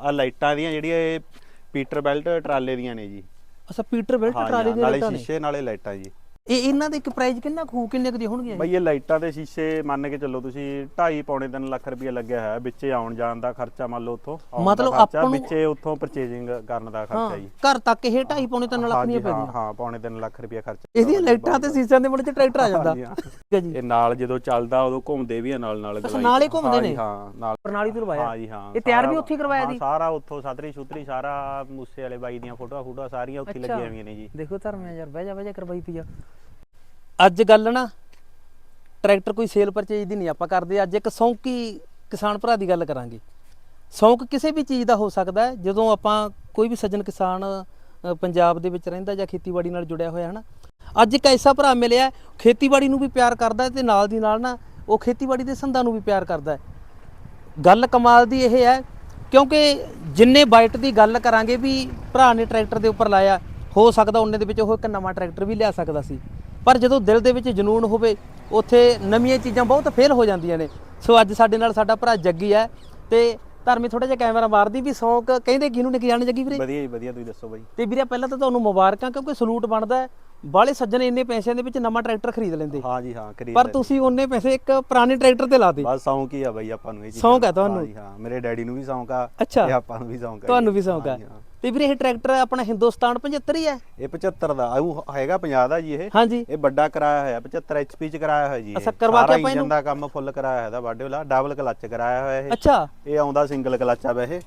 ਆ ਲਾਈਟਾਂ ਦੀਆਂ ਜਿਹੜੀਆਂ ਇਹ ਪੀਟਰ ਬੈਲਟ ਟਰਾਲੇ ਦੀਆਂ ਨੇ ਜੀ। ਅੱਛਾ ਪੀਟਰ ਬੈਲਟ ਹਾਂ ਜੀ, ਟਰਾਲੀ ਹਾਂ, ਦੇ ਨਾਲੇ ਲਾਈਟਾਂ ਨੇ? ਸ਼ੀਸ਼ੇ ਨਾਲੇ ਲਾਈਟਾਂ ਜੀ। ਇਹ ਇਹਨਾਂ ਦੇ ਇੱਕ ਪ੍ਰਾਈਸ ਕਿੰਨਾ ਖੂ ਕਿੰਨੇ ਕੁ ਦੀ ਹੋਣਗੀਆਂ ਇਹ? ਬਈ ਇਹ ਲਾਈਟਾਂ ਦੇ ਸ਼ੀਸ਼ੇ ਮੰਨ ਕੇ ਚੱਲੋ ਤੁਸੀਂ 2.5 ਪੌਣੇ 3 ਲੱਖ ਰੁਪਏ ਲੱਗਿਆ ਹੋਇਆ ਵਿੱਚੇ ਆਉਣ ਜਾਣ ਦਾ ਖਰਚਾ ਮੰਨ ਲਓ ਉੱਥੋਂ ਮਤਲਬ ਆਪਾਂ ਨੂੰ- ਵਿੱਚੇ ਉੱਥੋਂ ਪਰਚੇਜਿੰਗ ਕਰਨ ਦਾ ਖਰਚਾ ਜੀ ਘਰ ਤੱਕ ਇਹ 2.5 ਪੌਣੇ 3 ਲੱਖ ਹਾਂ ਦੀਆਂ ਜੀ, ਪੈ ਹਾਂ ਗਈਆਂ ਹਾਂ ਪੌਣੇ 3 ਲੱਖ ਰੁਪਏ ਖਰਚਾ ਇਹਦੀਆਂ ਲਾਈਟਾਂ ਤੇ ਸੀਸਿਆਂ ਦੇ ਮੁੱਢ 'ਚ ਟਰੈਕਟਰ ਆ ਜਾਂਦਾ। ਠੀਕ ਹੈ ਜੀ ਇਹ ਨਾਲ ਜਦੋਂ ਚੱਲਦਾ ਉਦੋਂ ਘੁੰਮਦੇ ਵੀ ਆ ਨਾਲ ਨਾਲ ਗਲਾਈ। ਨਾਲ ਹੀ ਘੁੰਮਦੇ ਹਾਂ ਜੀ, ਨੇ? ਹਾਂ ਨਾਲ ਪ੍ਰਣਾਲੀ ਤੋਂ ਲਵਾਇਆ ਹਾਂ ਜੀ ਹਾਂ ਇਹ ਤਿਆਰ ਵੀ ਸਾਰਾ- ਉੱਥੇ ਕਰਵਾਇਆ ਜੀ? ਸਾਰਾ ਉੱਥੋਂ ਸਤਰੀ ਸੁਤਰੀ ਸਾਰਾ ਮੂਸੇ ਵਾਲੇ ਬਾਈ ਦੀਆਂ ਫੋਟੋਆਂ ਫੋਟੋਆਂ ਸਾਰੀਆਂ ਉੱਥੇ। ਲੱਗੀਆਂ ਹੋਈਆਂ ਨੇ ਜੀ ਦੇਖੋ ਧਰਮਿਆ ਯਾਰ ਬਹਿ ਜਾ ਬਹਿ ਜਾ ਕਰਵਾਈ ਪਈ ਆ ਅੱਜ ਗੱਲ ਨਾ, ਟਰੈਕਟਰ ਕੋਈ ਸੇਲ ਪਰਚੇਜ ਦੀ ਨਹੀਂ ਆਪਾਂ ਕਰਦੇ, ਅੱਜ ਇੱਕ ਸੌਂਕੀ ਕਿਸਾਨ ਭਰਾ ਦੀ ਗੱਲ ਕਰਾਂਗੇ। ਸੌਂਕ ਕਿਸੇ ਵੀ ਚੀਜ਼ ਦਾ ਹੋ ਸਕਦਾ ਹੈ, ਜਦੋਂ ਆਪਾਂ ਕੋਈ ਵੀ ਸੱਜਣ ਕਿਸਾਨ ਪੰਜਾਬ ਦੇ ਵਿੱਚ ਰਹਿੰਦਾ ਜਾਂ ਖੇਤੀਬਾੜੀ ਨਾਲ ਜੁੜਿਆ ਹੋਇਆ ਹੈ ਨਾ ਅੱਜ ਇੱਕ ਐਸਾ ਭਰਾ ਮਿਲਿਆ, ਖੇਤੀਬਾੜੀ ਨੂੰ ਵੀ ਪਿਆਰ ਕਰਦਾ ਹੈ ਤੇ ਨਾਲ ਦੀ ਨਾਲ ਨਾ ਉਹ ਖੇਤੀਬਾੜੀ ਦੇ ਸੰਦਾਂ ਨੂੰ ਵੀ ਪਿਆਰ ਕਰਦਾ ਹੈ। ਗੱਲ ਕਮਾਲ ਦੀ ਇਹ ਹੈ, ਕਿਉਂਕਿ ਜਿੰਨੇ ਬਾਈਟ ਦੀ ਗੱਲ ਕਰਾਂਗੇ ਵੀ ਭਰਾ ਨੇ ਟਰੈਕਟਰ ਦੇ ਉੱਪਰ ਲਾਇਆ, ਹੋ ਸਕਦਾ ਉਹਨੇ ਦੇ ਵਿੱਚ ਉਹ ਇੱਕ ਨਵਾਂ ਟਰੈਕਟਰ ਵੀ ਲਿਆ ਸਕਦਾ ਸੀ। ਪਰ ਜਦੋਂ ਦਿਲ ਦੇ ਵਿੱਚ ਜਨੂਨ ਹੋਵੇ ਉੱਥੇ ਨਵੀਆਂ ਚੀਜ਼ਾਂ ਬਹੁਤ ਫੇਲ ਹੋ ਜਾਂਦੀਆਂ ਨੇ ਸੋ ਅੱਜ ਸਾਡੇ ਨਾਲ ਸਾਡਾ ਭਰਾ ਜੱਗੀ ਹੈ ਤੇ ਧਰਮੀ ਥੋੜਾ ਜਿਹਾ ਕੈਮਰਾ ਮਾਰਦੀ ਵੀ ਸੌਂਕ ਕਹਿੰਦੇ ਕਿਹਨੂੰ ਨਿਕ ਜਾਣ ਜੱਗੀ ਵੀਰੇ ਵਧੀਆ ਜੀ ਵਧੀਆ ਤੁਸੀਂ ਦੱਸੋ ਬਾਈ ਤੇ ਵੀਰੇ ਪਹਿਲਾਂ ਤਾਂ ਤੁਹਾਨੂੰ ਮੁਬਾਰਕਾਂ ਕਿਉਂਕਿ ਸਲੂਟ ਬਣਦਾ ਬਾਲੇ ਸੱਜਣ ਇੰਨੇ ਪੈਸਿਆਂ ਦੇ ਵਿੱਚ ਨਵਾਂ ਟਰੈਕਟਰ ਖਰੀਦ ਲੈਂਦੇ ਹਾਂ ਜੀ ਹਾਂ ਕਰੀ ਪਰ ਤੁਸੀਂ ਉਹਨੇ ਪੈਸੇ ਇੱਕ ਪੁਰਾਣੇ ਟਰੈਕਟਰ ਤੇ ਲਾਤੇ ਬਸ ਸ਼ੌਂਕ ਹੀ ਆ ਬਾਈ ਆਪਾਂ ਨੂੰ ਇਹ ਚੀਜ਼ਾਂ ਸ਼ੌਂਕ ਹੈ। ਤੁਹਾਨੂੰ? ਹਾਂ ਮੇਰੇ ਡੈਡੀ ਨੂੰ ਵੀ ਸ਼ੌਂਕ ਆ ਅੱਛਾ। ਤੇ ਆਪਾਂ ਨੂੰ ਵੀ ਸ਼ੌਂਕ ਆ ਤੁਹਾਨੂੰ। ਵੀ ਸ਼ੌਂਕ ਹਾਂ। ਤੇ ਵੀਰੇ ਇਹ ਟਰੈਕਟਰ ਆਪਣਾ ਹਿੰਦੁਸਤਾਨ 75 ਹੀ ਹੈ। ਇਹ 75 ਦਾ ਆਊ ਹੈਗਾ 50 ਦਾ ਜੀ ਇਹ। ਹਾਂਜੀ। ਇਹ ਵੱਡਾ ਕਰਾਇਆ ਹੋਇਆ 75 ਐਚਪੀ ਚ ਕਰਾਇਆ ਹੋਇਆ ਜੀ। ਅੱਛਾ, ਕਰਵਾ ਕੇ ਆਪਾਂ ਇਹਨੂੰ- ਦਾ ਕੰਮ ਫੁੱਲ ਕਰਾਇਆ ਹੋਇਆ ਦਾ ਵਾਡੇ ਵਾਲਾ ਡਬਲ ਕਲੱਚ ਕਰਾਇਆ ਹੋਇਆ ਇਹ। ਅੱਛਾ। ਇਹ ਆਉਂਦਾ ਸਿੰਗਲ ਕਲੱਚ ਆ ਵੈਸੇ।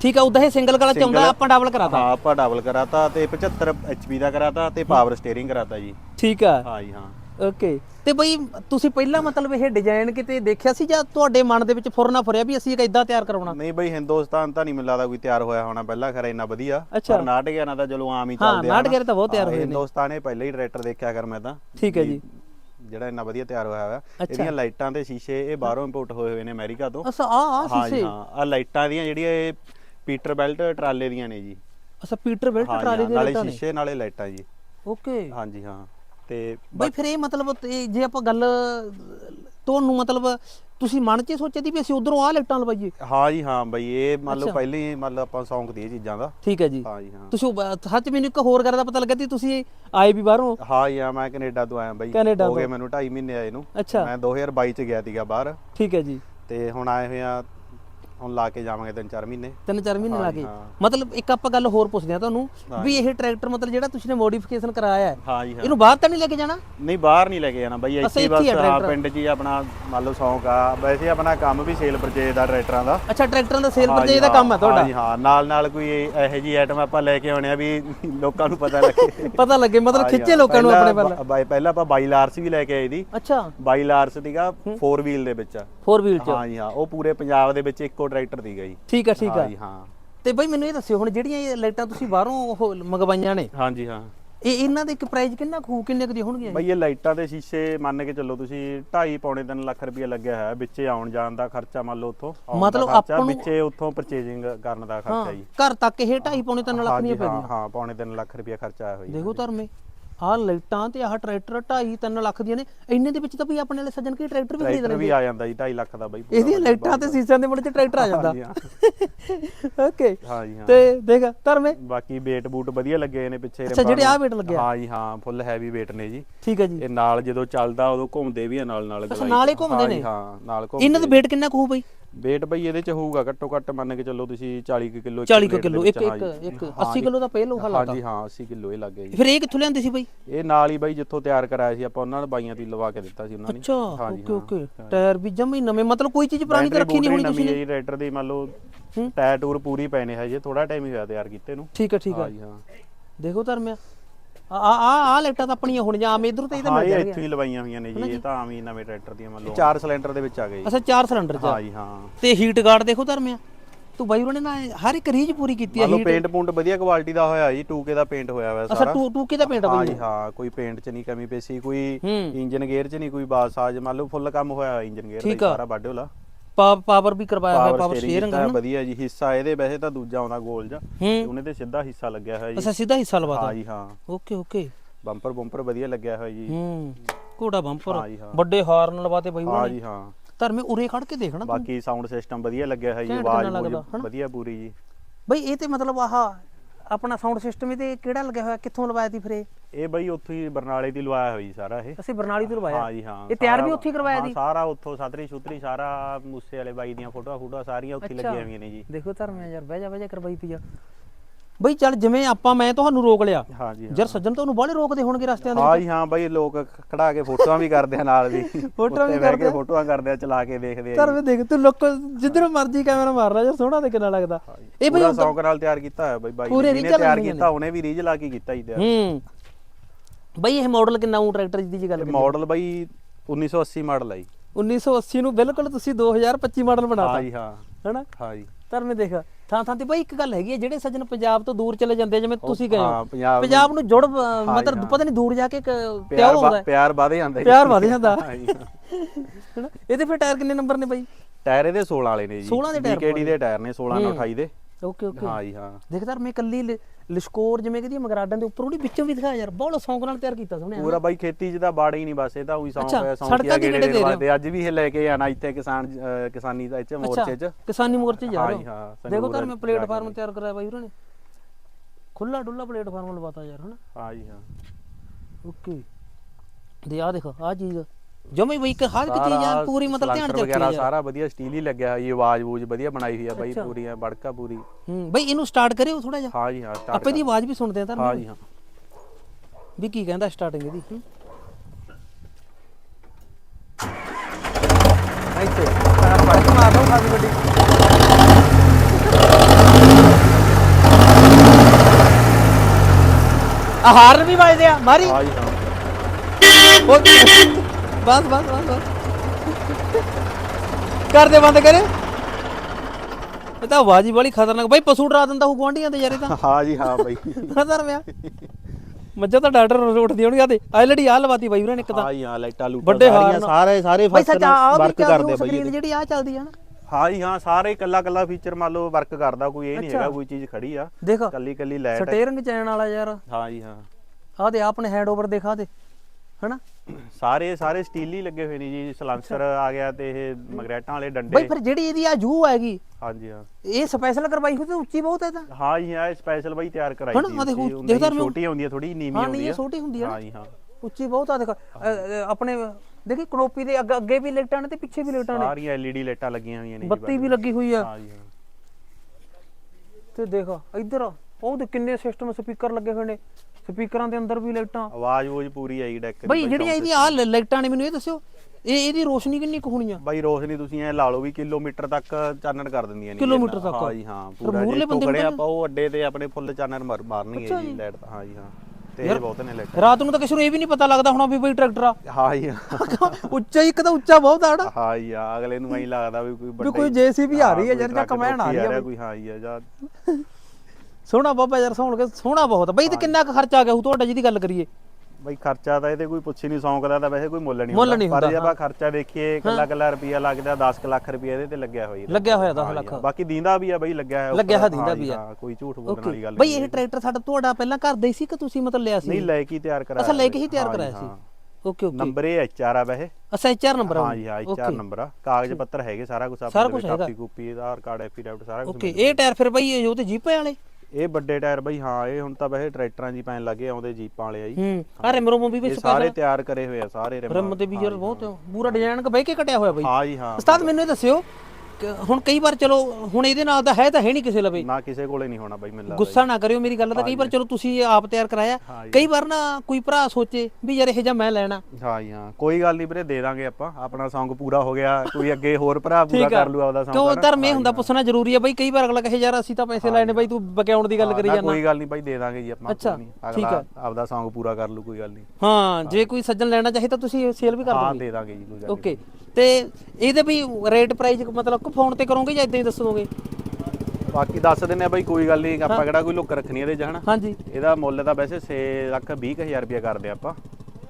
ਠੀਕ ਆ ਉਦਾਂ ਇਹ ਸਿੰਗਲ ਕਲਚ ਆਉਂਦਾ ਆਪਾਂ ਡਬਲ ਕਰਾਤਾ। ਹਾਂ ਆਪਾਂ ਡਬਲ ਕਰਾਤਾ ਤੇ 75 ਐਚਪੀ ਦਾ ਕਰਾਤਾ ਤੇ ਪਾਵਰ ਸਟੀਅਰਿੰਗ ਕਰਾਤਾ ਜੀ। ਠੀਕ ਆ। ਹਾਂ ਜੀ ਹਾਂ। ਓਕੇ। ਤੇ ਬਈ ਤੁਸੀਂ ਪਹਿਲਾਂ ਮਤਲਬ ਇਹ ਡਿਜ਼ਾਈਨ ਕਿਤੇ ਦੇਖਿਆ ਸੀ ਜਾਂ ਤੁਹਾਡੇ ਮਨ ਦੇ ਵਿੱਚ ਫੁਰਨਾ ਫੁਰਿਆ ਵੀ ਅਸੀਂ ਇੱਕ ਇਦਾਂ ਤਿਆਰ ਕਰਵਾਉਣਾ ਨਹੀਂ ਬਈ ਹਿੰਦੁਸਤਾਨ ਤਾਂ ਨਹੀਂ ਮੈਨੂੰ ਲੱਗਦਾ ਕੋਈ ਤਿਆਰ ਹੋਇਆ ਹੋਣਾ ਪਹਿਲਾਂ ਖਰਾ ਇੰਨਾ ਵਧੀਆ। ਅੱਛਾ। ਪਰ 911 ਤਾਂ ਚਲੋ ਆਮ ਹੀ ਹਾਂ, ਚੱਲਦੇ ਆ 911 ਤਾਂ ਬਹੁਤ ਤਿਆਰ ਹੋਏ ਨੇ। ਹਿੰਦੁਸਤਾਨ ਇਹ ਪਹਿਲਾਂ ਹੀ ਟਰੈਕਟਰ ਦੇਖਿਆ ਕਰ ਮੈਂ ਤਾਂ। ਠੀਕ ਹੈ ਵੀ ਜੀ। ਜਿਹੜਾ ਇੰਨਾ ਵਧੀਆ ਤਿਆਰ ਹੋਇਆ ਹੋਇਆ। ਅੱਛਾ। ਇਹਦੀਆਂ ਲਾਈਟਾਂ ਤੇ ਸ਼ੀਸ਼ੇ ਇਹ ਬਾਹਰੋਂ ਇੰਪੋਰਟ ਹੋਏ ਹੋਏ ਨੇ ਅਮਰੀਕਾ ਤੋਂ। ਅੱਛਾ ਆ ਆ ਹਾਂ ਜੀ ਸ਼ੀਸ਼ੇ। ਹਾਂ। ਆ ਲਾਈਟਾਂ ਦੀਆਂ ਜਿਹੜੀਆਂ ਇਹ ਪੀਟਰ ਬੈਲਟ ਟਰਾਲੇ ਦੀਆਂ ਨੇ ਜੀ। ਅੱਛਾ ਪੀਟਰ ਬੈਲਟ ਹਾਂ ਜੀ, ਟਰਾਲੀ ਹਾਂ, ਦੇ ਨਾਲੇ ਰੇਟਾਂ ਨੇ? ਸ਼ੀਸ਼ੇ ਨਾਲੇ ਲਾਈਟਾਂ ਜੀ। ਓਕੇ। ਹਾਂ ਜੀ ਹਾਂ। ਤੇ ਬਈ ਫਿਰ ਇਹ ਮਤਲਬ ਤੇ ਜੇ ਆਪਾਂ ਗੱਲ ਤੁਹਾਨੂੰ ਮਤਲਬ ਤੁਸੀਂ ਮਨ 'ਚ ਸੋਚਿਆ ਸੀ ਵੀ ਅਸੀਂ ਉਧਰੋਂ ਆਹ ਲਾਈਟਾਂ ਲਵਾਈਏ? ਹਾਂ ਜੀ ਹਾਂ ਬਈ ਇਹ ਮੰਨ ਲਓ। ਪਹਿਲਾਂ ਹੀ ਮੰਨ ਲਓ ਆਪਾਂ ਸ਼ੌਂਕ ਦੀ ਇਹ ਚੀਜ਼ਾਂ ਦਾ। ਠੀਕ ਹੈ ਜੀ। ਹਾਂ ਜੀ ਹਾਂ। ਤੁਸੀਂ ਸੱਚ ਮੈਨੂੰ ਇੱਕ ਹੋਰ ਗੱਲ ਦਾ ਪਤਾ ਲੱਗਾ ਸੀ ਤੁਸੀਂ ਆਏ ਵੀ ਬਾਹਰੋਂ? ਹਾਂ ਜੀ ਹਾਂ ਮੈਂ ਕੈਨੇਡਾ ਤੋਂ ਆਇਆ ਬਾਈ। ਹੋ ਗਏ। ਮੈਨੂੰ 2.5 ਮਹੀਨੇ ਆਏ ਨੂੰ। ਮੈਂ 2022 ਚ ਗਿਆ ਸੀਗਾ ਬਾਹਰ। ਠੀਕ ਹੈ ਜੀ। ਤੇ ਹੁਣ ਆਏ ਹੋਏ ਆ ਹੁਣ ਲਾ ਕੇ ਜਾਵਾਂਗੇ ਤਿੰਨ ਚਾਰ ਮਹੀਨੇ। ਤਿੰਨ ਚਾਰ ਮਹੀਨੇ ਹਾਂ ਲਾ ਕੇ। ਹਾਂ। ਮਤਲਬ ਇੱਕ ਆਪਾਂ ਗੱਲ ਹੋਰ ਪੁੱਛਦੇ ਆ ਤੁਹਾਨੂੰ ਵੀ ਇਹ ਟਰੈਕਟਰ ਮਤਲਬ ਜਿਹੜਾ ਤੁਸੀਂ ਨੇ ਮੋਡੀਫਿਕੇਸ਼ਨ ਕਰਾਇਆ ਹੈ ਹਾਂ ਹਾਂ। ਇਹਨੂੰ ਬਾਹਰ ਤਾਂ ਨਹੀਂ ਲੈ ਕੇ ਜਾਣਾ? ਨਹੀਂ ਬਾਹਰ ਨਹੀਂ ਲੈ ਕੇ ਜਾਣਾ ਬਾਈ ਇੱਥੇ ਹੀ ਹੀ ਬਸ ਹਾਂ। ਪਿੰਡ 'ਚ ਹੀ ਆਪਣਾ ਮੰਨ ਲਓ ਸ਼ੌਂਕ ਆ। ਵੈਸੇ ਆਪਣਾ ਕੰਮ ਵੀ ਸੇਲ ਪਰਚੇਜ ਦਾ ਟਰੈਕਟਰਾਂ ਦਾ। ਅੱਛਾ ਟਰੈਕਟਰਾਂ ਦਾ ਸੇਲ ਹਾਂ ਪਰਚੇਜ ਦਾ ਕੰਮ ਹੈ ਹਾਂ ਤੁਹਾਡਾ ਜੀ ਹਾਂ ਨਾਲ ਨਾਲ ਕੋਈ ਇਹੋ ਜੀ ਆਈਟਮ ਆਪਾਂ ਲੈ ਕੇ ਆਉਣੇ ਆ ਵੀ ਲੋਕਾਂ ਨੂੰ ਪਤਾ ਲੱਗੇ। ਪਤਾ ਲੱਗੇ ਮਤਲਬ ਹਾਂ ਖਿੱਚੇ ਹਾਂ। ਲੋਕਾਂ ਨੂੰ ਆਪਣੇ ਪਹਿਲਾਂ ਵੱਲ ਬਾਈ ਪਹਿਲਾਂ ਆਪਾਂ ਬਾਈ ਲਾਰਸ ਵੀ ਲੈ ਕੇ ਆਏ ਦੀ। ਅੱਛਾ। ਬਾਈ ਲਾਰਸ ਸੀਗਾ 4 ਵੀਲ ਦੇ ਵਿੱਚ। 4 ਵੀਲ ਚ। ਹਾਂ ਜੀ ਹਾਂ ਉਹ ਪੂਰੇ ਪੰਜਾਬ ਦੇ ਵਿੱਚ ਇੱਕੋ ਟਰੈਕਟਰ ਸੀਗਾ ਜੀ ਠੀਕ ਹੈ ਠੀਕ ਹਾਂ ਹੈ ਜੀ ਹਾਂ। ਤੇ ਬਈ ਮੈਨੂੰ ਇਹ ਦੱਸਿਓ ਹੁਣ ਜਿਹੜੀਆਂ ਇਹ ਲਾਈਟਾਂ ਤੁਸੀਂ ਬਾਹਰੋਂ ਉਹ ਮੰਗਵਾਈਆਂ ਨੇ ਹਾਂ ਜੀ ਹਾਂ। ਇਹ ਇਹਨਾਂ ਦੇ ਇੱਕ ਪ੍ਰਾਈਸ ਕਿੰਨਾ ਖੂ ਕਿੰਨੇ ਕੁ ਦੀ ਹੋਣਗੀਆਂ? ਬਈ ਇਹ ਲਾਈਟਾਂ ਦੇ ਸ਼ੀਸ਼ੇ ਮੰਨ ਕੇ ਚੱਲੋ ਤੁਸੀਂ 2.5 ਪੌਣੇ 3 ਲੱਖ ਰੁਪਏ ਲੱਗਿਆ ਹੋਇਆ ਵਿੱਚੇ ਆਉਣ ਜਾਣ ਦਾ ਖਰਚਾ ਮੰਨ ਲਓ ਉੱਥੋਂ ਆਉਣ ਦਾ ਮਤਲਬ ਖਰਚਾ, ਆਪਾਂ ਨੂੰ- ਵਿੱਚੇ ਉੱਥੋਂ ਪਰਚੇਜਿੰਗ ਕਰਨ ਦਾ ਹਾਂ ਖਰਚਾ ਜੀ। ਘਰ ਤੱਕ ਇਹ 2.5 ਪੌਣੇ 3 ਲੱਖ ਦੀਆਂ ਜੀ, ਪੈ ਹਾਂ ਪੌਣੇ 3 ਲੱਖ ਰੁਪਏ ਖਰਚਾ ਆਇਆ ਹੋਇਆ ਦੇਖੋ ਧਰਮੇ। ਆਹ ਲਾਈਟਾਂ ਤੇ ਆਹ ਟਰੈਕਟਰ 2.5 3 ਲੱਖ ਦੀਆਂ ਨੇ। ਇੰਨੇ ਦੇ ਵਿੱਚ ਤਾਂ ਵੀ ਆਪਣੇ ਵਾਲੇ ਸੱਜਣ ਕੀ ਟਰੈਕਟਰ ਵੀ ਖਰੀਦ ਟਰੈਕਟਰ ਵੀ ਲੈਂਦੇ? ਆ ਜਾਂਦਾ ਜੀ 2.5 ਲੱਖ ਦਾ ਬਾਈ ਇਹਦੀਆਂ ਲਾਈਟਾਂ ਤੇ ਸੀਸਾਂ ਦੇ ਮੁੱਢ 'ਚ ਟਰੈਕਟਰ ਆ ਜਾਂਦਾ। ਓਕੇ ਹਾਂ। ਜੀ ਹਾਂ। ਤੇ ਦੇਖ ਧਰਮੇ ਬਾਕੀ ਵੇਟ ਬੂਟ ਵਧੀਆ ਲੱਗੇ ਨੇ ਪਿੱਛੇ ਅੱਛਾ, ਜਿਹੜੇ ਆਹ weight ਲੱਗਿਆ? ਹਾਂ ਜੀ ਹਾਂ ਫੁੱਲ ਹੈਵੀ ਵੇਟ ਨੇ ਜੀ। ਠੀਕ ਹੈ ਜੀ। ਇਹ ਨਾਲ ਜਦੋਂ ਚੱਲਦਾ ਉਦੋਂ ਘੁੰਮਦੇ ਵੀ ਆ ਨਾਲ ਨਾਲ। ਨਾਲ ਹੀ ਘੁੰਮਦੇ ਨੇ? ਹਾਂ ਨਾਲ ਘੁੰਮਦੇ ਇਹਨਾਂ ਦਾ weight ਕਿੰਨਾ ਕੁ ਹੋਊ ਬਈ? Weight ਬਈ ਇਹਦੇ ਚ ਹੋਊਗਾ ਘੱਟੋ ਘੱਟ ਮੰਨ ਕੇ ਚੱਲੋ ਤੁਸੀਂ 40 ਕਿਲੋ 40 ਕੁ ਕਿਲੋ ਇੱਕ ਇੱਕ ਇੱਕ 80 ਕਿਲੋ ਦਾ ਪਏ ਲੋਹਾ ਹਾਂ ਲਾਤਾ। ਜੀ ਹਾਂ 80 ਕਿਲੋ ਇਹ ਲੱਗ ਗਿਆ ਜੀ। ਫਿਰ ਇਹ ਕਿੱਥੋਂ ਲਿਆਂਦੇ ਸੀ ਬਈ? ਇਹ ਨਾਲ ਹੀ ਬਾਈ ਜਿੱਥੋਂ ਤਿਆਰ ਕਰਾਇਆ ਸੀ ਆਪਾਂ ਉਹਨਾਂ ਨੇ ਬਾਈਆਂ ਤੋਂ ਲਵਾ ਕੇ ਦਿੱਤਾ ਸੀ ਉਹਨਾਂ ਨੇ। ਅੱਛਾ ਓਕੇ। ਓਕੇ। ਟਾਇਰ ਵੀ ਜਮੇ ਨਵੇਂ ਮਤਲਬ ਕੋਈ ਚੀਜ਼ ਪੁਰਾਣੀ ਤਾਂ ਰੱਖੀ ਨਹੀਂ ਹੋਣੀ ਤੁਸੀਂ ਨੇ? ਜੀ ਦੀ ਮੰਨ ਲਓ। ਟਾਇਰ ਟੂਰ ਪੂਰੀ ਨੇ ਹਜੇ ਥੋੜਾ ਟਾਈਮ ਹੀ ਹੋਇਆ ਤਿਆਰ ਕੀਤੇ ਨੂੰ। ਠੀਕ ਹੈ ਠੀਕ ਹਾਂ। ਹੈ ਜੀ ਹਾਂ। ਦੇਖੋ ਧਰਮਿਆ। ਆ ਆ ਆ ਆ ਲਾਈਟਾਂ ਤਾਂ ਆਪਣੀਆਂ ਹੋਣੀਆਂ ਆਮ ਇਧਰੋਂ ਤਾਂ ਇਹ ਤਾਂ ਹਾਂ ਮਿਲ ਇਹ ਜਾਣਗੀਆਂ। ਇੱਥੇ ਹੀ ਲਵਾਈਆਂ ਹੋਈਆਂ ਨੇ ਜੀ ਇਹ ਤਾਂ ਆਮ ਹੀ ਨਵੇਂ ਟਰੈਕਟਰ ਦੀਆਂ ਮੰਨ ਲਓ ਚਾਰ ਸਿਲੰਡਰ ਦੇ ਵਿੱਚ ਆ ਗਏ ਜੀ। ਅੱਛਾ ਚਾਰ ਸਿਲੰਡਰ ਚ? ਹਾਂ ਜੀ ਹਾਂ। ਤੇ ਹੀਟ ਗਾਰਡ ਦੇਖੋ ਧਰਮਿਆ ਤੂੰ ਬਾਈ ਉਹਨੇ ਨਾ ਹਰ ਇੱਕ ਰੀਜ ਪੂਰੀ ਕੀਤੀ ਹੈ ਮੰਨ ਲਓ ਹੀਟ ਪੇਂਟ ਪੂੰਟ ਵਧੀਆ ਕੁਆਲਿਟੀ ਦਾ ਹੋਇਆ ਜੀ 2K ਦਾ ਪੇਂਟ ਹੋਇਆ ਹੋਇਆ ਅੱਛਾ ਸਾਰਾ। ਟੂ ਟੂ ਕਿਹਦਾ ਪੇਂਟ ਆ ਹਾਂ ਬਈ ਜੀ ਹਾਂ ਕੋਈ ਪੇਂਟ 'ਚ ਨਹੀਂ ਕਮੀ ਪੇਸੀ ਕੋਈ ਹੂੰ। ਇੰਜਨ ਗੇਅਰ 'ਚ ਨਹੀਂ ਕੋਈ ਬਾਸ ਸਾਜ ਮੰਨ ਲਓ ਫੁੱਲ ਕੰਮ ਹੋਇਆ ਹੋਇਆ ਇੰਜਨ ਗੇਅਰ ਦਾ ਜੀ ਠੀਕ ਆ। ਸਾਰਾ ਬਾਡੇ ਵਾਲਾ ਪਾਵਰ ਵੀ ਕਰਵਾਇਆ ਹੋਇਆ ਪਾਵਰ ਸਟੀਅਰਿੰਗ ਸ਼ੇਅਰਿੰਗ ਵਧੀਆ ਜੀ ਹਿੱਸਾ ਇਹਦੇ ਵੈਸੇ ਤਾਂ ਦੂਜਾ ਆਉਂਦਾ ਗੋਲ ਜਾ ਹੂੰ। ਉਹਨੇ ਤੇ ਸਿੱਧਾ ਹਿੱਸਾ ਲੱਗਿਆ ਹੋਇਆ ਜੀ ਅੱਛਾ ਸਿੱਧਾ ਹਿੱਸਾ ਹਾਂ ਲਵਾਤਾ ਜੀ ਹਾਂ। ਓਕੇ ਓਕੇ ਬੰਪਰ ਬੰਪਰ ਵਧੀਆ ਲੱਗਿਆ ਹੋਇਆ ਜੀ। ਹੂੰ ਘੋੜਾ ਬੰਪਰ ਹਾਂ ਹਾਂ। ਵੱਡੇ ਹਾਰਨ ਲਵਾਤੇ ਬਾਈ ਹਾਂ ਜੀ ਹਾਂ। ਧਰਮੇ ਉਰੇ ਖੜ ਕੇ ਦੇਖਣਾ ਬਾਕੀ ਸਾਊਂਡ ਸਿਸਟਮ ਵਧੀਆ ਲੱਗਿਆ ਹੋਇਆ ਜੀ ਆਵਾਜ਼? ਵਧੀਆ ਪੂਰੀ ਜੀ। ਬਈ ਇਹ ਤੇ ਮਤਲਬ ਆਹ ਆਪਣਾ ਸਾਊਂਡ ਸਿਸਟਮ ਇਹਦੇ ਕਿਹੜਾ ਲੱਗਿਆ ਹੋਇਆ? ਕਿੱਥੋਂ ਲਵਾਇਆ ਤੀ ਫਿਰ ਇਹ? ਇਹ ਬਾਈ ਉੱਥੋਂ ਹੀ ਬਰਨਾਲੇ ਦੀ ਲਵਾਇਆ ਹੋਈ ਸਾਰਾ ਇਹ। ਅਸੀਂ ਬਰਨਾਲੀ ਤੋਂ ਲਵਾਇਆ। ਹਾਂ ਜੀ ਹਾਂ ਇਹ ਤਿਆਰ ਵੀ ਉੱਥੇ ਹੀ ਕਰਵਾਇਆ ਦੀ ਸਾਰਾ ਉੱਥੋਂ ਸਤਰੀ ਸੁਤਰੀ ਸਾਰਾ ਮੂਸੇ ਵਾਲੇ ਬਾਈ ਦੀਆਂ ਫੋਟੋਆਂ ਫੋਟੋਆਂ ਸਾਰੀਆਂ ਉੱਥੇ। ਲੱਗੀਆਂ ਹੋਈਆਂ ਨੇ ਜੀ। ਦੇਖੋ ਧਰਮਿਆ ਯਾਰ ਬਹਿ ਜਾ ਬਹਿ ਜਾ ਕਰਵਾਈ ਪਈ ਆ। ਬਈ ਚੱਲ ਜਿਵੇਂ ਆਪਾਂ ਮੈਂ ਤੁਹਾਨੂੰ ਰੋਕ ਲਿਆ। ਹਾਂ ਜੀ ਹਾਂ। ਯਾਰ ਸੱਜਣ ਤੁਹਾਨੂੰ ਬਾਹਲੇ ਰੋਕਦੇ ਹੋਣਗੇ ਰਸਤਿਆਂ ਦੇ ਹਾਂ ਜੀ ਹਾਂ ਬਾਈ ਲੋਕ ਖੜਾ ਕੇ ਫੋਟੋਆਂ ਵੀ ਕਰਦੇ ਆ ਨਾਲ ਵੀ। ਫੋਟੋਆਂ ਵੀ ਕਰਦੇ ਆ। ਫੋਟੋਆਂ ਕਰਦੇ ਆ ਚਲਾ ਕੇ ਦੇਖਦੇ ਆ ਧਰ ਵੇ ਦੇਖ ਤੂੰ ਲੋਕ ਜਿੱਧਰ ਮਰਜ਼ੀ ਕੈਮਰਾ ਮਾਰ ਰਿਹਾ ਯਾਰ ਸੋਹਣਾ ਤੇ ਕਿੰਨਾ ਲੱਗਦਾ। ਇਹ ਬਈ ਸ਼ੌਂਕ ਨਾਲ ਤਿਆਰ ਕੀਤਾ ਹੋਇਆ ਬਾਈ ਬਾਈ। ਪੂਰੇ ਨੇ ਤਿਆਰ ਕੀਤਾ ਉਹਨੇ ਵੀ ਰੀਝ ਲਾ ਕੇ ਕੀਤਾ ਹੀ ਤਿਆਰ। ਹੂੰ। ਬਈ ਇਹ ਮਾਡਲ ਕਿੰਨਾ ਉਹ ਟਰੈਕਟਰ ਦੀ ਜੀ ਗੱਲ ਕਰੀਏ। ਮਾਡਲ ਬਾਈ 1980 ਮਾਡਲ ਆ ਜੀ। 1980 ਨੂੰ ਬਿਲਕੁਲ ਤੁਸੀਂ 2025 ਮਾਡਲ ਹਾਂ ਬਣਾਤਾ। ਜੀ ਹਾਂ। ਹੈਨਾ? ਹਾਂ ਜੀ। ਧਰਮੇ ਦੇਖ। ਥਾਂ ਥਾਂ ਤੇ ਬਈ ਇੱਕ ਗੱਲ ਹੈਗੀ ਹੈ ਜਿਹੜੇ ਸੱਜਣ ਪੰਜਾਬ ਤੋਂ ਦੂਰ ਚਲੇ ਜਾਂਦੇ ਜਿਵੇਂ ਤੁਸੀਂ ਗਏ ਹਾਂ ਹੋ ਪੰਜਾਬ ਪੰਜਾਬ ਨੂੰ ਜੁੜ ਅਹ, ਮਤਲਬ। ਪਤਾ ਨਹੀਂ ਦੂਰ ਜਾ ਕੇ ਪਿਆਰ ਪਿਆਰ ਵਾ- ਹੁੰਦਾ ਹੈ। ਪਿਆਰ ਵਧ ਜਾਂਦਾ ਜੀ। ਪਿਆਰ ਵਧ ਜਾਂਦਾ। ਹੈਨਾ ਇਹਦੇ ਫਿਰ ਟਾਇਰ ਕਿੰਨੇ ਨੰਬਰ ਨੇ ਬਾਈ ਟਾਇਰ ਇਹਦੇ 16 ਵਾਲੇ ਨੇ ਜੀ 16 ਦੇ ਟਾਇਰ ਦੇ ਟਾਇਰ ਨੇ 16 ਨਾਲ 28 ਦੇ ਓਕੇ ਓਕੇ। ਹਾਂ ਜੀ ਹਾਂ। ਦੇਖ ਧਰ ਮੈਂ ਕੱਲੀ ਲਿਸ਼ਕੋਰ ਜਿਵੇਂ ਕਹਦੀ ਮਗਰਾਡਾਂ ਦੇ ਉੱਪਰ ਉਹਦੀ ਵਿੱਚੋਂ ਵੀ ਦਿਖਾ ਯਾਰ ਬਹੁਤ ਸੌਂਕ ਨਾਲ ਤਿਆਰ ਕੀਤਾ ਸੋਹਣਿਆ ਪੂਰਾ ਬਾਈ ਖੇਤੀ 'ਚ ਤਾਂ ਬਾੜ ਹੀ ਨਹੀਂ ਬਸ ਇਹ ਤਾਂ ਉਹੀ ਸੌਂਕ ਹੈ ਸੌਂਕੀਆ ਤੇ ਗੇੜੇ ਦੇ ਦੇ ਰਹੇ ਅੱਜ ਵੀ ਇਹ ਲੈ ਕੇ ਆਣਾ ਇੱਥੇ ਕਿਸਾਨ ਕਿਸਾਨੀ ਦਾ ਇੱਥੇ ਮੋਰਚੇ 'ਚ। ਕਿਸਾਨੀ ਮੋਰਚੇ ਜਾ ਹਾਂ ਰਹੇ ਹੋ? ਦੇਖੋ ਧਰ ਮੈਂ ਪਲੇਟਫਾਰਮ। ਤਿਆਰ ਕਰਾਇਆ ਬਾਈ ਉਹਨਾਂ ਨੇ। ਖੁੱਲਾ ਡੁੱਲਾ ਪਲੇਟਫਾਰਮ ਲਵਾਤਾ ਯਾਰ ਹਨਾ? ਹਾਂ ਜੀ ਹਾਂ। ਓਕੇ। ਦੇ ਆ ਦੇਖੋ ਆ ਚੀਜ਼ ਜਮੇ ਬਈ ਇੱਕ ਹਰ ਇੱਕ ਚੀਜ਼ ਆ ਸਾਰਾ ਪੂਰੀ ਮਤਲਬ ਧਿਆਨ ਚ ਰੱਖੀ ਵਗੈਰਾ ਸਾਰਾ ਵਧੀਆ ਸਟੀਲ ਹੀ ਲੱਗਿਆ ਜੀ ਆਵਾਜ਼ ਬੂਜ ਵਧੀਆ ਬਣਾਈ ਹੋਈ ਆ ਬਾਈ ਅੱਛਾ। ਪੂਰੀਆਂ ਬੜਕਾ ਪੂਰੀ। ਹੂੰ ਬਈ ਇਹਨੂੰ ਸਟਾਰਟ ਕਰਿਓ ਥੋੜਾ ਜਿਹਾ। ਹਾਂ ਜੀ ਹਾਂ start ਆਪੇ ਦੀ ਆਵਾਜ਼ ਵੀ ਸੁਣਦੇ ਆ ਤਾਂ ਹਾਂ ਜੀ ਹਾਂ। ਵੀ ਕੀ ਕਹਿੰਦਾ ਸਟਾਰਟਿੰਗ ਇਹਦੀ। ਇੱਥੇ। ਪੈਰ ਫੜ ਕੇ ਮਾਰ ਲਓ ਖਾਦੀ ਗੱਡੀ ਆ ਹਾਰਨ ਵੀ ਵੱਜਦੇ ਆ ਮਾਰੀ। ਹਾਂ ਜੀ ਹਾਂ। ਬਸ ਬਸ ਬਸ ਬਸ। ਕਰ ਦੇ ਬੰਦ ਕਰੇ। ਇਹ ਤਾਂ ਆਵਾਜ਼ ਹੀ ਬੜੀ ਖਤਰਨਾਕ। ਬਾਈ ਪਸ਼ੂ ਡਰਾ ਦਿੰਦਾ ਉਹ ਗੁਆਂਢੀਆਂ ਦੇ ਯਾਰ ਇਹ ਤਾਂ। ਹਾਂ ਜੀ ਹਾਂ ਬਾਈ। ਖਤਰ ਮਿਆ ਮੱਝਾਂ ਤਾਂ ਡਾਕਟਰ ਉੱਠਦੀ ਹੋਣੀ ਆ ਤੇ। ਆ ਲੜੀ ਆ ਲਵਾਤੀ ਬਾਈ ਵੀਰਾਂ ਨੇ ਇੱਕ ਤਾਂ। ਹਾਂ ਜੀ ਹਾਂ ਲਾਈਟਾਂ ਲੂਟਾਂ ਵੱਡੇ। ਸਾਰੀਆਂ ਸਾਰੇ ਸਾਰੇ ਬਾਈ ਫਸਟ ਸੱਚ ਆ ਵੀ ਵਰਕ ਕਰਦੇ ਬਾਈ ਸਕਰੀਨ ਇਹਦੇ। ਜਿਹੜੀ ਆ ਚੱਲਦੀ ਆ ਨਾ। ਹਾਂ ਜੀ ਹਾਂ ਸਾਰੇ ਕੱਲਾ ਕੱਲਾ ਫੀਚਰ ਮੰਨ ਲਓ ਵਰਕ ਕਰਦਾ ਕੋਈ ਇਹ ਨਹੀਂ ਅੱਛਾ। ਹੈਗਾ ਕੋਈ ਚੀਜ਼ ਖੜੀ ਆ। ਦੇਖ ਕੱਲੀ ਕੱਲੀ ਲਾਈਟ ਸਟੀਅਰਿੰਗ ਚੈਨ ਵਾਲਾ ਯਾਰ। ਹਾਂ ਜੀ ਹਾਂ। ਆ ਤੇ ਆਪਣੇ ਹੈਂਡ ਓਵਰ ਦੇਖਾ ਦੇ ਹਨਾ? ਸਾਰੇ ਸਾਰੇ ਸਟੀਲ ਹੀ ਲੱਗੇ ਹੋਏ ਨੇ ਜੀ ਸਲਾਂਸਰ ਆ ਗਿਆ ਤੇ ਇਹ ਮਗਰੈਟਾਂ ਵਾਲੇ ਬਾਈ ਡੰਡੇ ਫਿਰ ਜਿਹੜੀ ਇਹਦੀ ਆ ਜੂ ਹੈਗੀ ਹਾਂ ਜੀ ਹਾਂ। ਇਹ ਸਪੈਸ਼ਲ ਕਰਵਾਈ ਹੋਈ ਤੇ ਉੱਚੀ ਬਹੁਤ ਹੈ ਤਾਂ? ਹਾਂ ਜੀ ਹਾਂ ਸਪੈਸ਼ਲ ਬਾਈ ਤਿਆਰ ਕਰਾਈ ਸੀ ਆ ਦੇਖੋ, ਹੁੰਦੀ, ਦੇਖਦਾ ਮੈਂ- ਛੋਟੀ ਹੁੰਦੀ ਹੈ ਥੋੜੀ ਨੀਵੀਂ ਹਾਂ ਹੁੰਦੀ ਨਹੀਂ ਹੈ ਇਹ ਛੋਟੀ ਹੁੰਦੀ ਨਾ। ਹਾਂ ਜੀ ਹਾਂ। ਉੱਚੀ ਬਹੁਤ ਆ ਦੇਖੋ ਅ, ਅ, ਆਪਣੇ ਦੇਖੀ ਕਨੋਪੀ ਦੇ ਅੱਗੇ ਅੱਗੇ ਵੀ ਲਾਈਟਾਂ ਨੇ ਤੇ ਪਿੱਛੇ ਵੀ ਲਾਈਟਾਂ ਨੇ। ਸਾਰੀਆਂ ਐਲਈਡੀ ਲਾਈਟਾਂ ਲੱਗੀਆਂ ਹੋਈਆਂ ਨੇ ਜੀ ਬੱਤੀ ਵੀ ਬਾਈ। ਲੱਗੀ ਹੋਈ ਆ। ਹਾਂ ਜੀ ਹਾਂ। ਤੇ ਦੇਖ ਇੱਧਰ ਉਹ ਤੇ ਕਿੰਨੇ ਸਿਸਟਮ ਸਪੀਕਰ ਲੱਗੇ ਹੋਏ ਨੇ। ਸਪੀਕਰਾਂ ਦੇ ਅੰਦਰ ਵੀ ਲਾਈਟਾਂ। ਆਵਾਜ਼ ਵੂਜ ਪੂਰੀ ਆਈ ਡੈਕ ਦੀ ਬਈ ਜਿਹੜੀਆਂ ਇਹਦੀਆਂ ਆ ਲਾਈਟਾਂ ਨੇ ਮੈਨੂੰ ਇਹ ਦੱਸਿਓ ਇਹ ਇਹਦੀ ਰੋਸ਼ਨੀ ਕਿੰਨੀ ਕੁ ਹੋਣੀ ਆ? ਬਾਈ ਰੋਸ਼ਨੀ ਤੁਸੀਂ ਐ ਲਾ ਲਓ ਵੀ ਕਿਲੋਮੀਟਰ ਤੱਕ ਚਾਨਣ ਕਰ ਦਿੰਦੀਆਂ ਨੇ ਕਿਲੋਮੀਟਰ। ਤੱਕ? ਹਾਂ ਜੀ ਹਾਂ ਪੂਰਾ ਜੇ ਤਾਂ- ਆਪਾਂ ਉਹ ਅੱਡੇ ਤੇ ਆਪਣੇ ਫੁੱਲ ਚਾਨਣ ਮਾਰ ਮਾਰਨਗੇ ਅੱਛਾ ਜੀ। ਲਾਈਟ ਹਾਂ ਜੀ ਹਾਂ। ਤੇ ਬਹੁਤ ਨੇ ਲਾਈਟ। ਰਾਤ ਨੂੰ ਤਾਂ ਕਿਸੇ ਨੂੰ ਇਹ ਵੀ ਨਹੀਂ ਪਤਾ ਲੱਗਦਾ ਹੋਣਾ ਵੀ ਬਈ ਟਰੈਕਟਰ ਆ। ਹਾਂ ਜੀ ਹਾਂ। ਉੱਚਾ ਇੱਕ ਤਾਂ ਉੱਚਾ ਬਹੁਤ ਆ ਨਾ ਹਾਂ ਜੀ ਹਾਂ ਅਗਲੇ ਨੂੰ ਐਂ ਲੱਗਦਾ ਵੀ ਕੋਈ ਵੱਡਾ ਕੋਈ ਹੀ- JCB ਆ ਰਹੀ ਹੈ ਹਾਂ, ਯਾਰ, ਕੋਈ ਜਾਂ ਕਮੈਨ ਆ ਰਹੀ ਹੈ ਕੋਈ ਹਾਂ ਜੀ ਆ ਜਾਂ ਸੋਹਣਾ ਬਾਬਾ ਯਾਰ ਸੌਣ ਕੇ ਸੋਹਣਾ ਬਹੁਤ। ਬਈ ਤੇ ਕਿੰਨਾ ਕੁ ਖਰਚਾ ਆ ਗਿਆ ਉਹ ਤੁਹਾਡਾ ਜਿਹਦੀ ਗੱਲ ਕਰੀਏ? ਬਈ ਖਰਚਾ ਤਾਂ ਇਹਦੇ ਕੋਈ ਪੁੱਛ ਨਹੀਂ ਸੌਂਕ ਦਾ ਤਾਂ ਵੈਸੇ ਕੋਈ ਮੁੱਲ ਨਹੀਂ ਨਹੀਂ ਪਰ ਹੁੰਦਾ, ਜੇ ਆਪਾਂ ਖਰਚਾ ਦੇਖੀਏ ਕੱਲਾ ਕੱਲਾ ਰੁਪਿਆ ਲੱਗਦਾ 10 ਲੱਖ ਰੁਪਿਆ ਇਹਦੇ ਤੇ ਲੱਗਿਆ ਹੋਇਆ। ਲੱਗਿਆ ਹੋਇਆ 10 ਹਾਂ ਜੀ, ਲੱਖ। ਬਾਕੀ ਦੀਂਦਾ ਵੀ ਆ ਬਈ ਲੱਗਿਆ ਹੋਇਆ ਲੱਗਿਆ। ਹੋਇਆ ਦੀਂਦਾ ਵੀ ਆ। ਕੋਈ ਝੂਠ ਬੋਲਣ ਵਾਲੀ ਗੱਲ ਬਈ ਇਹ ਟਰੈਕਟਰ ਸਾਡਾ ਤੁਹਾਡਾ ਪਹਿਲਾਂ ਘਰ ਦੇ ਹੀ ਸੀ ਕਿ ਤੁਸੀਂ ਮਤਲਬ ਲਿਆ ਸੀ? ਨਹੀਂ ਲੈ ਕੇ ਹੀ ਤਿਆਰ ਕਰਾਇਆ ਅੱਛਾ ਲੈ ਕੇ ਹੀ। ਤਿਆਰ ਕਰਾਇਆ ਸੀ। Okay okay. ਨੰਬਰ ਇਹ ਐਚਆਰ ਆ ਵੈਸੇ। ਅੱਛਾ ਐਚਆਰ ਨੰਬਰ ਆ। ਹਾਂ ਜੀ ਹਾਂ ਐਚਆਰ ਨੰਬਰ ਆ। ਕਾਗਜ਼ ਪੱਤਰ ਹੈਗੇ ਸਾਰਾ ਕੁਝ ਕੁਛ ਹੈਗਾ। ਕਾਪੀ ਕੂਪੀ ਆਧਾਰ ਕਾਰਡ ਐਫੀਡੈਵਿਟ ਸਾਰਾ ਕੁਝ ਓਕੇ ਇਹ ਟਾਇਰ ਫਿਰ ਬਈ ਇਹ ਉਹ ਤੇ ਜੀਪੇ ਵਾਲੇ? ਇਹ ਵੱਡੇ ਟਾਇਰ ਬਈ ਹਾਂ ਇਹ ਹੁਣ ਤਾਂ ਵੈਸੇ ਟਰੈਕਟਰਾਂ ਹੀ ਪੈਣ ਲੱਗੇ ਆਉਂਦੇ ਜੀਪਾਂ ਵਾਲੇ ਆ ਜੀ। ਹੂੰ ਆ ਰਿਮ ਰੋਮ ਵੀ ਇਹ ਵਿੱਚ ਸਾਰੇ ਤਿਆਰ ਕਰੇ ਹੋਏ ਆ ਸਾਰੇ ਰਿਮ ਰਿਮ ਤੇ ਵੀ ਯਾਰ ਬਹੁਤ ਪੂਰਾ ਡਿਜ਼ਾਈਨ ਬਹਿ ਕੇ ਕਟਿਆ ਹੋਇਆ ਬਈ। ਹਾਂ ਜੀ ਹਾਂ। ਉਸਤਾਦ ਮੈਨੂੰ ਇਹ ਦੱਸਿਓ ਕਿ ਹੁਣ ਕਈ ਵਾਰ ਚਲੋ ਹੁਣ ਇਹਦੇ ਨਾਲ ਤਾਂ ਹੈ ਤਾਂ ਹੈ ਨਹੀਂ ਕਿਸੇ ਲਵੇ। ਨਾ ਕਿਸੇ ਕੋਲੇ ਨਹੀਂ ਹੋਣਾ ਬਾਈ ਮੈਨੂੰ ਲੱਗਦਾ ਗੁੱਸਾ ਨਾ ਕਰਿਓ ਮੇਰੀ ਗੱਲ ਤਾਂ ਕਈ ਵਾਰ ਚਲੋ ਤੁਸੀਂ ਆਪ ਤਿਆਰ ਕਰਾਇਆ। ਹਾਂ ਜੀ। ਕਈ ਵਾਰ ਨਾ ਕੋਈ ਭਰਾ ਸੋਚੇ ਵੀ ਯਾਰ ਇਹ ਜਾਂ ਮੈਂ ਲੈਣਾ। ਹਾਂ ਜੀ ਹਾਂ। ਕੋਈ ਗੱਲ ਨਹੀਂ ਵੀਰੇ ਦੇ ਦਾਂਗੇ ਆਪਾਂ। ਆਪਣਾ Song ਪੂਰਾ ਹੋ ਗਿਆ ਕੋਈ ਅੱਗੇ ਹੋਰ ਭਰਾ ਪੂਰਾ ਕਰ ਲੂ ਆਪਦਾ Song ਕਿਉਂ ਧਰਮ ਇਹ ਹੁੰਦਾ ਪੁੱਛਣਾ ਜ਼ਰੂਰੀ ਹੈ ਬਈ ਕਈ ਵਾਰ ਅਗਲਾ ਕਹੇ ਯਾਰ ਅਸੀਂ ਤਾਂ ਪੈਸੇ ਲੈਣੇ ਬਈ ਤੂੰ ਬਕਿਆਉਣ ਦੀ ਗੱਲ ਕਰੀ ਜਾਂਦਾ। ਕੋਈ ਗੱਲ ਨਹੀਂ ਬਾਈ ਦੇ ਦਾਂਗੇ ਜੀ ਆਪਾਂ ਅੱਛਾ, ਕੋਈ ਨੀ। ਠੀਕ ਅਗਲਾ। ਆਪਦਾ Song ਪੂਰਾ ਕਰ ਲੂ ਕੋਈ ਗੱਲ ਨਹੀਂ। ਹਾਂ ਜੇ ਕੋਈ ਸੱਜਣ ਲੈਣਾ ਚਾਹੇ ਤਾਂ ਤੁਸੀਂ ਸੇਲ ਵੀ ਕਰ ਹਾਂ ਦੋਗੇ। ਦੇ ਦਾਂਗੇ ਜੀ ਕੋਈ ਗੱਲ ਨੀ। ਓਕੇ ਤੇ ਇਹਦੇ ਵੀ ਰੇਟ ਪ੍ਰਾਈਸ ਮਤਲਬ ਕਿ ਫੋਨ ਤੇ ਕਰੋਗੇ ਜਾਂ ਇਦਾਂ ਹੀ ਦੱਸ ਦੋਗੇ ਬਾਕੀ ਦੱਸ ਦਿੰਨੇ ਆ ਬਾਈ ਕੋਈ ਗੱਲ ਨਹੀਂ ਆਪਾਂ ਕਿਹੜਾ ਕੋਈ ਲੁੱਕ ਰੱਖਣੀ ਇਹਦੇ ਚ ਹਨਾ? ਹਾਂਜੀ। ਇਹਦਾ ਮੁੱਲ ਤਾਂ ਵੈਸੇ 6 ਲੱਖ 20 ਕੁ ਹਜ਼ਾਰ ਰੁਪਇਆ ਕਰਦੇ ਆਪਾਂ।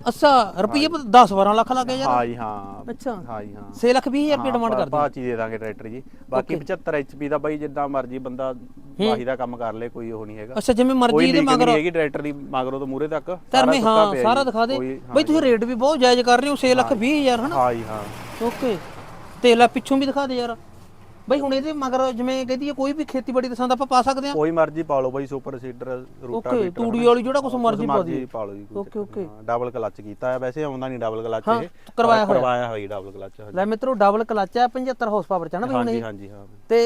ਅੱਛਾ ਰੁਪਈਏ 10 12 ਲੱਖ ਲੱਗੇ ਯਾਰ। ਹਾਂ ਜੀ ਹਾਂ। ਅੱਛਾ। ਹਾਂ ਜੀ ਹਾਂ। 6 ਲੱਖ 20 ਹਜ਼ਾਰ ਰੁਪਏ ਡਿਮਾਂਡ ਕਰਦੇ। ਹੀ ਦੇ ਦਾਂਗੇ ਟਰੈਕਟਰ ਜੀ। ਬਾਕੀ 75 ਐਚਪੀ ਦਾ ਬਾਈ ਜਿੱਦਾਂ ਮਰਜ਼ੀ ਬੰਦਾ ਵਾਹੀ ਦਾ ਕੰਮ ਕਰ ਲੇ ਕੋਈ ਉਹ ਨਹੀਂ ਹੈਗਾ। ਅੱਛਾ ਜਿਵੇਂ ਮਰਜ਼ੀ ਲੀਕ ਮਗਰ ਨਹੀਂ ਹੈਗੀ ਟਰੈਕਟਰ ਦੀ ਮਗਰੋਂ ਤੋਂ ਮੂਰੇ ਤੱਕ। ਧਰਮੇ ਹਾਂ ਸਾਰਾ। ਦਿਖਾ ਦੇ। ਬਈ ਤੁਸੀਂ ਰੇਟ ਵੀ ਬਹੁਤ ਜਾਇਜ਼ ਕਰ ਰਹੇ ਹੋ 6 ਲੱਖ 20 ਹਜ਼ਾਰ ਹਨਾ? ਹਾਂ ਜੀ ਹਾਂ। ਓਕੇ। ਤੇ ਲੈ ਪਿੱਛੋਂ ਵੀ ਦਿਖਾ ਦੇ ਯਾਰ। ਬਈ ਹੁਣ ਇਹਦੇ ਮਗਰ ਜਿਵੇਂ ਕਹਦੀ ਹੈ ਕੋਈ ਵੀ ਖੇਤੀਬਾੜੀ ਦਾ ਸੰਦ ਆਪਾਂ ਪਾ ਸਕਦੇ ਹਾਂ ਕੋਈ ਮਰਜ਼ੀ ਪਾ ਲਓ ਬਾਈ ਸੁਪਰ ਸੀਡਰ ਰੂਟਾ ਓਕੇ ਤੂੜੀ ਵਾਲੀ ਜਿਹੜਾ ਕੁਛ ਮਰਜ਼ੀ ਪਾ ਦੀ ਪਾ ਲਓ ਜੀ ਓਕੇ ਓਕੇ। ਡਬਲ ਕਲਚ ਕੀਤਾ ਹੈ ਵੈਸੇ ਆਉਂਦਾ ਨਹੀਂ ਡਬਲ ਕਲਚ ਇਹ। ਕਰਵਾਇਆ ਪਰ ਕਰਵਾਇਆ ਹੋਇਆ ਡਬਲ ਕਲਚ ਲੈ ਮਿੱਤਰੋ ਡਬਲ ਕਲਚ ਹੈ 75 ਹਾਰਸ ਪਾਵਰ ਚ ਹੈ ਨਾ ਬਈ ਹੁਣ ਹਾਂਜੀ ਹਾਂਜੀ ਹਾਂ। ਤੇ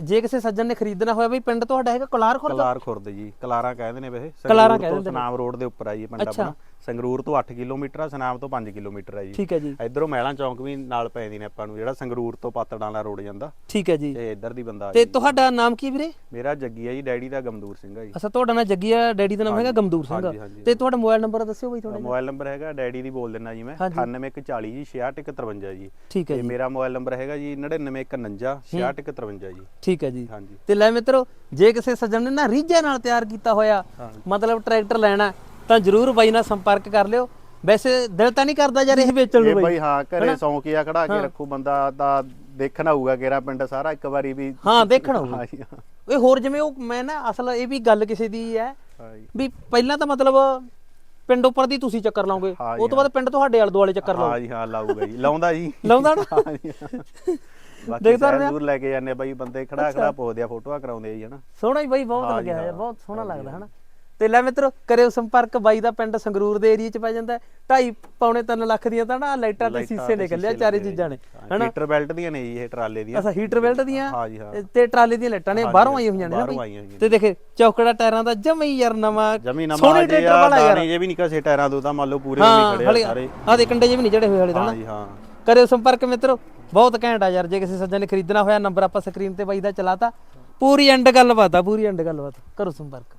ਜੇ ਕਿਸੇ ਸੱਜਣ ਨੇ ਖਰੀਦਣਾ ਹੋਇਆ ਬਈ ਪਿੰਡ ਤੁਹਾਡਾ ਹੈਗਾ ਕਲਾਰ ਖੁਰਦ ਕਲਾਰ ਖੁਰਦ ਜੀ ਕਲਾਰਾ ਕਹਿੰਦੇ ਨੇ ਵੈਸੇ। ਕਲਾਰਾਂ ਸੰਗਰੂਰ ਕਹਿ ਤੋਂ ਦਿੰਦੇ ਨੇ। ਸਨਾਮ ਰੋਡ ਦੇ ਉੱਪਰ ਆ ਜੀ ਪਿੰਡ। ਆਪਣਾ। ਸੰਗਰੂਰ ਤੋਂ 8 ਕਿਲੋਮੀਟਰ ਆ ਸਨਾਮ ਤੋਂ 5 ਕਿਲੋਮੀਟਰ ਆ ਜੀ। ਠੀਕ ਹੈ ਜੀ। ਇਧਰੋਂ ਮਹਿਲਾਂ ਚੌਂਕ ਵੀ ਨਾਲ ਪੈਂਦੀ ਨੇ ਆਪਾਂ ਨੂੰ ਜਿਹੜਾ ਸੰਗਰੂਰ ਤੋਂ ਪਾਤੜਾਂ ਵਾਲਾ ਰੋਡ ਜਾਂਦਾ। ਠੀਕ ਹੈ ਜੀ। ਤੇ ਇੱਧਰ ਦੀ ਬੰਦਾ ਤੇ। ਤੁਹਾਡਾ ਨਾਮ ਕੀ ਵੀਰੇ? ਮੇਰਾ ਜੱਗੀ ਆ ਜੀ ਡੈਡੀ ਦਾ ਗਮਦੂਰ ਸਿੰਘ ਆ ਜੀ। ਅੱਛਾ ਤੁਹਾਡਾ ਨਾਮ ਜੱਗੀ ਆ ਡੈਡੀ ਦਾ ਨਾਮ ਹੈਗਾ ਗਮਦੂਰ ਸਿੰਘ। ਤੇ ਤੁਹਾਡਾ ਮੋਬਾਈਲ ਨੰਬਰ ਦੱਸਿਓ ਬਈ ਤੁਹਾਡਾ ਮੋਬਾਈਲ ਨੰਬਰ ਹੈਗਾ ਡੈਡੀ ਦੀ ਬੋਲ ਦਿੰਦਾ ਜੀ ਮੈਂ। ਹਾਂਜੀ। 9840 ਜੀ 6653 ਜੀ। ਠੀਕ ਹੈ ਤੇ ਜੀ। ਮੇਰਾ ਮੋਬਾਈਲ ਨੰਬਰ ਹੈਗਾ ਜੀ 9951 6653 ਜੀ। ਠੀਕ ਹੈ ਜੀ। ਹਾਂਜੀ। ਤੇ ਲੈ ਮਿੱਤਰੋ ਜੇ ਕਿਸੇ ਸੱਜਣ ਨੇ ਨਾ ਰੀਝਾਂ ਨਾਲ ਤਿਆਰ ਕੀਤਾ ਹੋਇਆ ਮਤਲਬ ਟਰੈਕਟਰ ਲੈਣਾ ਤਾਂ ਜਰੂਰ ਬਾਈ ਨਾਲ ਸੰਪਰਕ ਕਰ ਲਿਓ। ਵੈਸੇ ਦਿਲ ਤਾਂ ਨਹੀਂ ਕਰਦਾ ਯਾਰ ਇਹ ਵੇਚਣ ਨੂੰ ਬਾਈ। ਬਾਈ ਹਾਂ ਘਰੇ ਸੌਂਕੀਆ ਖੜਾ ਕੇ ਰੱਖੂ ਬੰਦਾ ਤਾਂ ਦੇਖਣ ਆਊਗਾ ਕਿਹੜਾ ਪਿੰਡ ਸਾਰਾ ਇੱਕ ਵਾਰੀ ਵੀ ਹਾਂ ਦੇਖਣ ਆਊਗਾ। ਇਹ ਹੋਰ ਜਿਵੇਂ ਉਹ ਮੈਂ ਨਾ ਅਸਲ ਇਹ ਵੀ ਗੱਲ ਕਿਸੇ ਦੀ ਹੈ ਵੀ ਪਹਿਲਾਂ ਤਾਂ ਮਤਲਬ ਪਿੰਡ ਉੱਪਰ ਦੀ ਤੁਸੀਂ ਚੱਕਰ ਲਾਓਗੇ ਹਾਂ ਉਹ ਤੋਂ ਬਾਅਦ ਪਿੰਡ ਤੁਹਾਡੇ ਆਲੇ ਦੁਆਲੇ ਚੱਕਰ ਲਾਓ। ਹਾਂ ਜੀ ਹਾਂ ਲਾਊਗਾ ਜੀ। ਲਾਉਂਦਾ ਜੀ। ਲਾਉਂਦਾ ਨਾ? ਹਾਂ ਜੀ ਹਾਂ। ਬਾਕੀ ਦੇਖਦਾ ਸੈਰ ਰਿਹਾ। ਦੂਰ ਲੈ ਕੇ ਜਾਂਦੇ ਬਾਈ ਬੰਦੇ ਖੜਾ ਖੜਾ ਪੋਦੇ ਆ ਫੋਟੋਆਂ ਕਰਾਉਂਦੇ ਆ ਜੀ ਹਨਾ। ਸੋਹਣਾ ਹੀ ਬਾਈ ਬਹੁਤ ਲੱਗਿਆ ਹੋਇਆ। ਬਹੁਤ ਸੋਹਣਾ ਲੱਗਦਾ ਹਨਾ। ਤੇ ਲੈ ਮਿੱਤਰੋ ਕਰਿਓ ਸੰਪਰਕ ਬਾਈ ਦਾ ਪਿੰਡ ਸੰਗਰੂਰ ਦੇ ਏਰੀਆ ਚ ਪੈ ਜਾਂਦਾ 2.5 ਪੌਣੇ 3 ਲੱਖ ਦੀਆਂ ਤਾਂ ਨਾ ਲਾਈਟਾਂ ਤੇ ਸੀਸੇ ਤੇ ਨਿਕਲਿਆ ਚਾਰੇ ਚੀਜ਼ਾਂ ਨੇ ਹਨਾ। ਹੀਟਰ ਬੈਲਟ ਦੀਆਂ ਨੇ ਜੀ ਇਹ ਟਰਾਲੇ ਦੀਆਂ। ਅੱਛਾ ਹੀਟਰ ਬੈਲਟ ਦੀਆਂ? ਹਾਂ ਜੀ ਹਾਂ। ਤੇ ਟਰਾਲੇ ਦੀਆਂ ਲਾਈਟਾਂ ਨੇ ਬਾਹਰੋਂ ਆਈਆਂ ਹੋਈਆਂ ਨੇ ਨਾ ਬਾਹਰੋਂ ਬਈ? ਆਈਆਂ ਹੋਈਆਂ ਤੇ ਦੇਖੇ ਚੌਕੜਾ ਟਾਇਰਾਂ ਦਾ ਜਮਾ ਹੀ ਯਾਰ ਨਵਾਂ ਜਮੀ ਨਵਾਂ ਸੋਹਣੇ ਜੇ ਟਰੈਕਟਰ ਆ ਵਾਲਾ ਯਾਰ। ਦਾਣੇ ਜੇ ਵੀ ਨਹੀਂ ਕਸੇ ਟਾਇਰਾਂ ਤੋਂ ਤਾਂ ਮੰਨ ਲਓ ਪੂਰੇ ਨਹੀਂ ਖੜੇ ਹਲੇ ਆ ਸਾਰੇ। ਆ ਦੇ ਕੰਡੇ ਜੇ ਵੀ ਨਹੀਂ ਜੜੇ ਹੋਏ ਹਲੇ ਤਾਂ ਹਾਂ ਨਾ। ਜੀ ਹਾਂ। ਕਰਿਓ ਸੰਪਰਕ ਮਿੱਤਰੋ। ਬਹੁਤ ਘੈਂਟ ਆ ਯਾਰ, ਜੇ ਕਿਸੇ ਸੱਜਣ ਨੇ ਖਰੀਦਣਾ ਹੋਇਆ ਨੰਬਰ ਆਪਾਂ ਸਕਰੀਨ ਤੇ ਬਾਈ ਦਾ ਚਲਾਤਾ। ਪੂਰੀ ਐਂਡ ਗੱਲਬਾਤ ਆ, ਪੂਰੀ ਐਂਡ ਗੱਲਬਾਤ। ਕਰੋ ਸੰਪਰਕ।